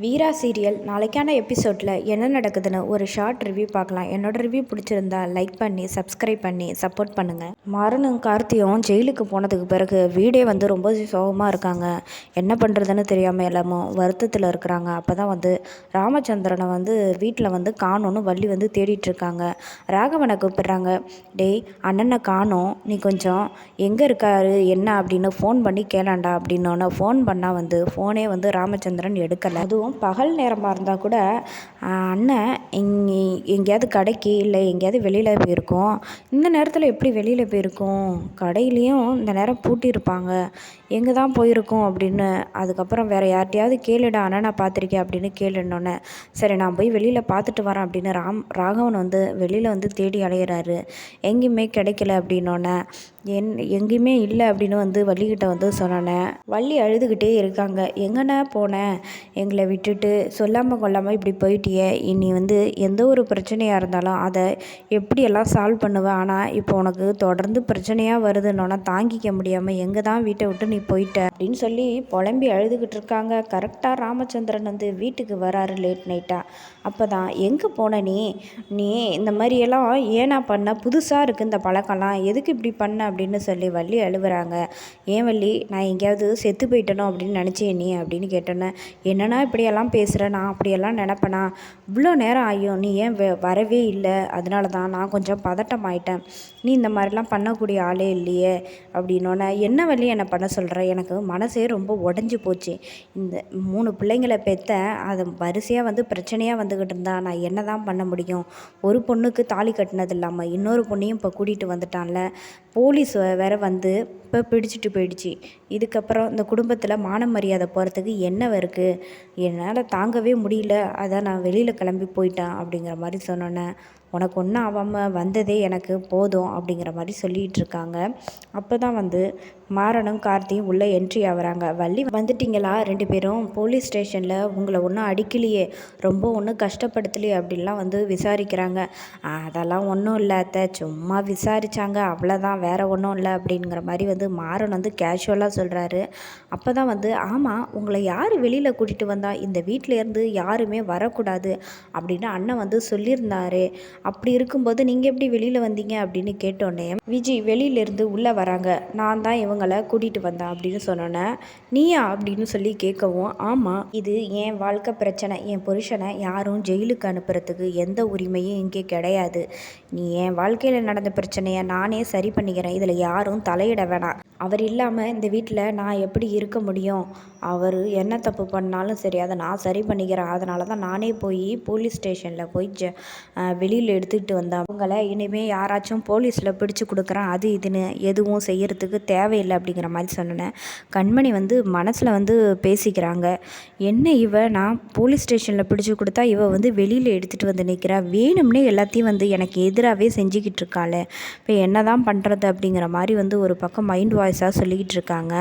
வீரா serial நாளைக்கான எபிசோடில் என்ன நடக்குதுன்னு ஒரு ஷார்ட் ரிவ்யூ பார்க்கலாம். என்னோட ரிவ்யூ பிடிச்சிருந்தா லைக் பண்ணி சப்ஸ்கிரைப் பண்ணி சப்போர்ட் பண்ணுங்கள் மாறனும் கார்த்தியும் ஜெயிலுக்கு போனதுக்கு பிறகு வீடே வந்து ரொம்ப சோகமாக இருக்காங்க. என்ன பண்ணுறதுன்னு தெரியாமல் எல்லாமும் வருத்தத்தில் இருக்கிறாங்க. அப்போ தான் வந்து ராமச்சந்திரனை வந்து வீட்டில் வந்து காணோன்னு வள்ளி வந்து தேடிட்டுருக்காங்க ராகவனை கூப்பிட்றாங்க டேய் அண்ணனை காணோம். நீ கொஞ்சம் எங்கே இருக்காரு? என்ன? அப்படின்னு ஃபோன் பண்ணி கேளாண்டா. அப்படின்னோன்னே ஃபோன் பண்ணால் வந்து ஃபோனே வந்து ராமச்சந்திரன் எடுக்கலை. அதுவும் பகல் நேரமாக இருந்தால் கூட அண்ணன் இங்கே எங்கேயாவது கடைக்கு இல்லை எங்கேயாவது வெளியில் போயிருக்கோம். இந்த நேரத்தில் எப்படி வெளியில் போயிருக்கோம்? கடையிலையும் இந்த நேரம் பூட்டியிருப்பாங்க. எங்கே தான் போயிருக்கோம் அப்படின்னு அதுக்கப்புறம் வேறு யார்கிட்டையாவது கேளுடா நான் பார்த்துருக்கேன் அப்படின்னு கேளுன்னொன்னே சரி நான் போய் வெளியில் பார்த்துட்டு வரேன் அப்படின்னு ராம் ராகவன் வந்து வெளியில் வந்து தேடி அலையிறாரு. எங்கேயுமே கிடைக்கல அப்படின்னோடனே என் எங்கேயுமே இல்லை அப்படின்னு வந்து வள்ளிக்கிட்ட வந்து சொன்னேன் வள்ளி அழுதுகிட்டே இருக்காங்க. எங்கண்ணே போனேன் எங்களை விட்டுட்டு சொல்லாமல் கொள்ளாமல் இப்படி போயிட்டியே. இனி வந்து எந்த ஒரு பிரச்சனையாக இருந்தாலும் அதை எப்படியெல்லாம் சால்வ் பண்ணுவேன் ஆனால் இப்போ உனக்கு தொடர்ந்து பிரச்சனையாக வருதுன்னொன்னா தாங்கிக்க முடியாமல் எங்கே தான் வீட்டை விட்டு நீ போயிட்ட? அப்படின்னு சொல்லி புலம்பி அழுதுகிட்டு இருக்காங்க. கரெக்டாக ராமச்சந்திரன் வந்து வீட்டுக்கு வராரு லேட் நைட்டாக அப்போ தான் எங்கே போன நீ? நீ இந்த மாதிரியெல்லாம் ஏனா பண்ண? புதுசாக இருக்குது இந்த பழக்கம்லாம். எதுக்கு இப்படி பண்ண? அப்படின்னு சொல்லி வள்ளி அழுவுறாங்க. ஏன் வள்ளி? நான் எங்கேயாவது செத்து போயிட்டனோ? அப்படின்னு நினச்சேன் நீ அப்படின்னு கேட்டோன்னே என்னன்னா இப்படியெல்லாம் பேசுகிற நான் அப்படியெல்லாம் நினப்பேனா? இவ்வளோ நேரம் ஆகியும் நீ ஏன் வரவே இல்லை? அதனால தான் நான் கொஞ்சம் பதட்டம் ஆயிட்டேன். நீ இந்த மாதிரிலாம் பண்ணக்கூடிய ஆளே இல்லையே? அப்படின்னோடனே என்ன வழி என்னை பண்ண சொல்கிற எனக்கு மனசே ரொம்ப உடஞ்சி போச்சு. இந்த மூணு பிள்ளைங்களை பெற்றேன் அது வரிசையாக வந்து பிரச்சனையாக வந்துக்கிட்டு இருந்தா நான் என்ன தான் பண்ண முடியும்? ஒரு பொண்ணுக்கு தாலி கட்டினது இல்லாமல் இன்னொரு பொண்ணையும் இப்போ கூட்டிகிட்டு வந்துட்டான்ல. போலீஸ் வேற வந்து இப்போ பிடிச்சிட்டு போயிடுச்சு. இதுக்கப்புறம் இந்த குடும்பத்தில் மான மரியாதை போகிறதுக்கு என்ன இருக்குது என்னால் தாங்கவே முடியல. அதான் நான் வெளியில் கிளம்பி போயிட்டேன் அப்படிங்கிற மாதிரி சொன்னோன்னே உனக்கு ஒன்றும் ஆகாமல் வந்ததே எனக்கு போதும் அப்படிங்கிற மாதிரி சொல்லிகிட்டு இருக்காங்க. அப்போ தான் வந்து மாறனும் கார்த்தியும் உள்ளே என்ட்ரி ஆகுறாங்க. வள்ளி வந்துட்டிங்களா? ரெண்டு பேரும் போலீஸ் ஸ்டேஷனில் உங்களை ஒன்றும் அடிக்கலையே ரொம்ப ஒன்றும் கஷ்டப்படுத்தலையே அப்படின்லாம் வந்து விசாரிக்கிறாங்க. அதெல்லாம் ஒன்றும் இல்லை அத்தை சும்மா விசாரித்தாங்க அவ்வளோதான் வேறு ஒன்றும் இல்லை அப்படிங்கிற மாதிரி வந்து மாறன் வந்து கேஷுவலாக சொல்கிறாரு அப்போ தான் வந்து ஆமாம் உங்களை யார் வெளியில் கூட்டிகிட்டு வந்தால் இந்த வீட்டிலேருந்து யாருமே வரக்கூடாது அப்படின்னு அண்ணன் வந்து சொல்லியிருந்தாரு. அப்படி இருக்கும்போது நீங்கள் எப்படி வெளியில் வந்தீங்க அப்படின்னு கேட்டோன்னே விஜி வெளியிலேருந்து உள்ளே வராங்க. நான் தான் இவங்களை கூட்டிகிட்டு வந்தேன் அப்படின்னு சொன்னோன்னே நீயா? அப்படின்னு சொல்லி கேட்கவும் ஆமாம் இது என் வாழ்க்கை பிரச்சனை. என் புருஷனை யாரும் ஜெயிலுக்கு அனுப்புறதுக்கு எந்த உரிமையும் இங்கே கிடையாது. நீ என் வாழ்க்கையில் நடந்த பிரச்சனையை நானே சரி பண்ணிக்கிறேன். இதில் யாரும் தலையிட வேணாம். அவர் இல்லாமல் இந்த வீட்டில் நான் எப்படி இருக்க முடியும்? அவர் என்ன தப்பு பண்ணாலும் சரி அதை நான் சரி பண்ணிக்கிறேன். அதனால தான் நானே போய் போலீஸ் ஸ்டேஷனில் போய் ஜ வெளியில் எடுத்துக்கிட்டு வந்தேன் அவங்கள இனிமேல் யாராச்சும் போலீஸில் பிடிச்சு கொடுக்குறான் அது இதுன்னு எதுவும் செய்யறதுக்கு தேவையில்லை அப்படிங்கிற மாதிரி சொன்னேன். கண்மணி வந்து மனசில் வந்து பேசிக்கிறாங்க. என்ன இவ? நான் போலீஸ் ஸ்டேஷனில் பிடிச்சி கொடுத்தா இவ வந்து வெளியில் எடுத்துகிட்டு வந்து நிற்கிறா வேணும்னே எல்லாத்தையும் வந்து எனக்கு எதிராகவே செஞ்சுக்கிட்டு இருக்காளே. இப்போ என்ன தான் பண்ணுறது அப்படிங்கிற மாதிரி வந்து ஒரு பக்கம் மைண்ட் வாய்ஸாக சொல்லிக்கிட்டு இருக்காங்க.